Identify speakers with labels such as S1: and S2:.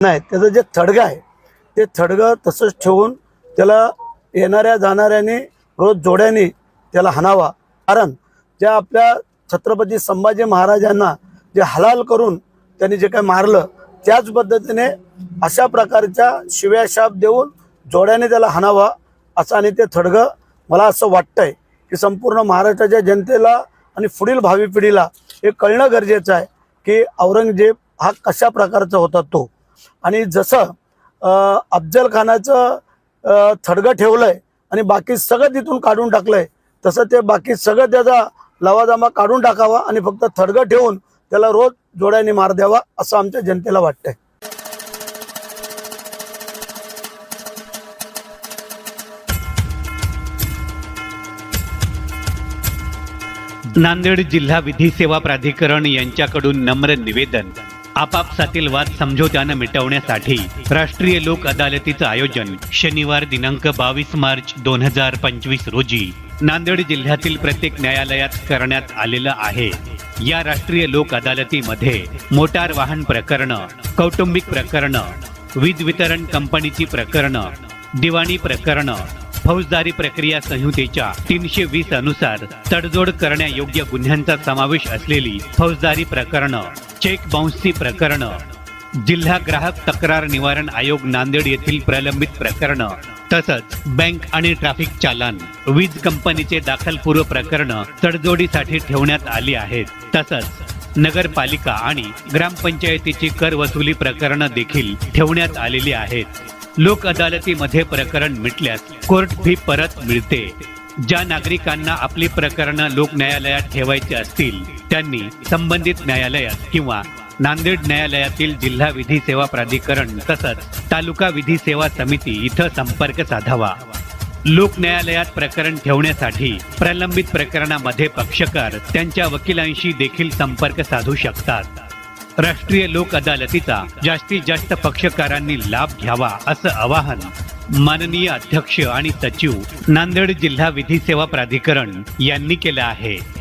S1: नाही त्याचं जे थडगं आहे ते थडगं तसंच ठेवून त्याला येणाऱ्या जाणाऱ्याने रोज जोड्याने त्याला हाणावा. कारण ज्या आपल्या छत्रपती संभाजी महाराजांना जे हलाल करून त्यांनी जे काय मारलं त्याच पद्धतीने अशा प्रकारच्या शिव्या शाप देऊन जोड्याने त्याला हाणावा असं आणि ते थडगं मला असं वाटतंय की संपूर्ण महाराष्ट्राच्या जनतेला आणि पुढील भावी पिढीला हे कळणं गरजेचं आहे की औरंगजेब हा कशा प्रकारचा होता तो. आणि जसं अफजल खानाचं थडगं ठेवलंय आणि बाकी सगळं तिथून काढून टाकलंय तसं ते बाकी सगळं त्याचा लवाजमा काढून टाकावा आणि फक्त थडगं ठेवून त्याला रोज जोड्याने मार द्यावा असं आमच्या जनतेला वाटतंय.
S2: नांदेड जिल्हा विधी सेवा प्राधिकरण यांच्याकडून नम्र निवेदन. आपापसातील वाद समझोत्यानं मिटवण्यासाठी राष्ट्रीय लोक अदालतीचं आयोजन शनिवार दिनांक बावीस मार्च दोन हजार पंचवीस रोजी नांदेड जिल्ह्यातील प्रत्येक न्यायालयात करण्यात आलेलं आहे. या राष्ट्रीय लोक अदालतीमध्ये मोटार वाहन प्रकरणं कौटुंबिक प्रकरणं वीज वितरण कंपनीची प्रकरणं दिवाणी प्रकरणं फौजदारी प्रक्रिया संहितेच्या तीनशे वीस अनुसार तडजोड करण्यायोग्य गुन्ह्यांचा समावेश असलेली फौजदारी प्रकरणं चेक बाउन्सची प्रकरणं. जिल्हा ग्राहक तक्रार निवारण आयोग नांदेड येथील प्रलंबित प्रकरणं. तसंच बँक आणि ट्रॅफिक चालन. वीज कंपनीचे दाखलपूर्व प्रकरणं तडजोडीसाठी ठेवण्यात आली आहेत. तसंच नगरपालिका आणि ग्रामपंचायतीची कर वसुली प्रकरणं देखील ठेवण्यात आलेली आहेत. लोक अदालतीमध्ये प्रकरण मिटल्यास कोर्ट फी परत मिळते. ज्या नागरिकांना आपली प्रकरणं लोक न्यायालयात ठेवायची असतील त्यांनी संबंधित न्यायालयात किंवा नांदेड न्यायालयातील जिल्हा विधी सेवा प्राधिकरण तसंच तालुका विधी सेवा समिती इथं संपर्क साधावा. लोक न्यायालयात प्रकरण ठेवण्यासाठी प्रलंबित प्रकरणामध्ये पक्षकार त्यांच्या वकिलांशी देखील संपर्क साधू शकतात. राष्ट्रीय लोक अदालतीचा जास्तीत जास्त पक्षकारांनी लाभ घ्यावा असं आवाहन माननीय अध्यक्ष आणि सचिव नांदेड जिल्हा विधी सेवा प्राधिकरण यांनी केलं आहे.